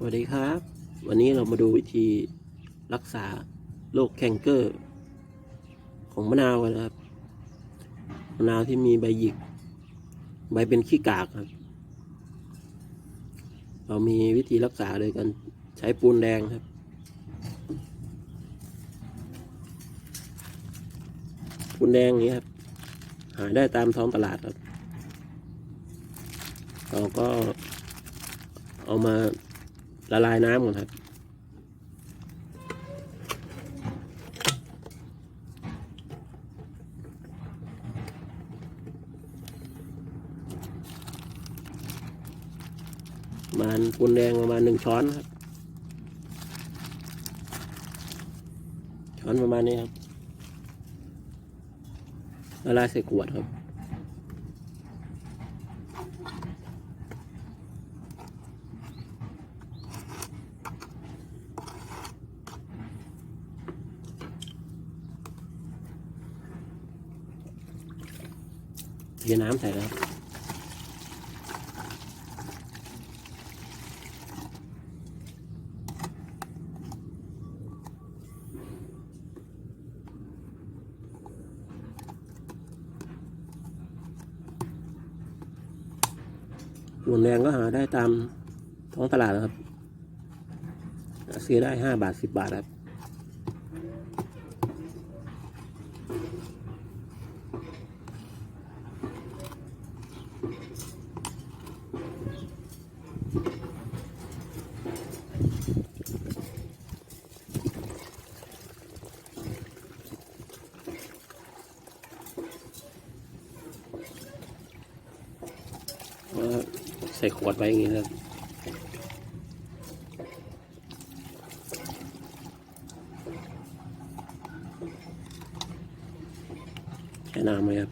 สวัสดีครับ วันนี้เรามาดูวิธีรักษาโรคแคนเกอร์ ของมะนาวกันะครับ มะนาวที่มีใบหยิก ใบเป็นขี้กากครับ เรามีวิธีรักษาโดยการใช้ปูนแดงครับ ปูนแดงอย่างนี้ครับ หาได้ตามท้องตลาดครับ เราก็เอามา ละลายน้ำก่อนครับมาณปูนแดงประมาณหนึ่งช้อนครับ ช้อนประมาณนี้ครับละลายใส่ขวดครับ เทน้ำใส่แล้วหมุนแรงก็หาได้ตามท้องตลาดนะครับ ซื้อได้ห้าบาทสิบบาทครับ ใส่ขวดไว้อย่างนี้ครับแช่น้ำไว้ครับ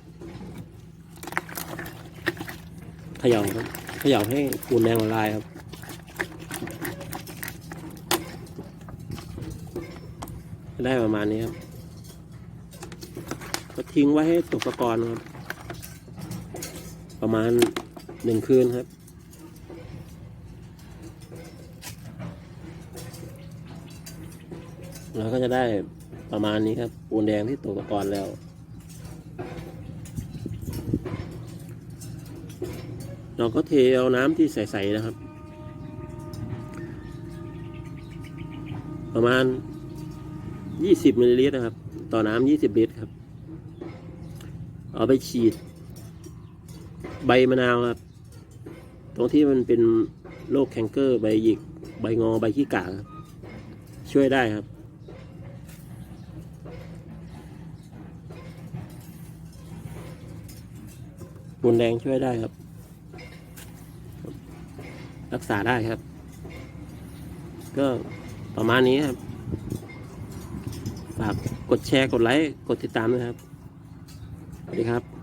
เขย่าครับเขย่าให้ปูนแดงละลายครับได้ประมาณนี้ครับก็ทิ้งไว้ให้ตกตะกอนครับ ประมาณ หนึ่งคืนครับ เราก็จะได้ประมาณนี้ครับ ปูนแดงที่ตกตะกอนแล้วเราก็เทเอาน้ำที่ใสๆนะครับ ประมาณยี่สิบมิลลิลิตรนะครับ ต่อน้ำยี่สิบลิตรครับ เอาไปฉีด ใบมะนาวครับ ตรงที่มันเป็นโรคแคนเกอร์ใบหยิกใบงอใบขี้กาครับช่วยได้ครับ ปูนแดงช่วยได้ครับ รักษาได้ครับ ก็ประมาณนี้ครับ ฝากกดแชร์กดไลค์ กดติดตามด้วยครับ สวัสดีครับ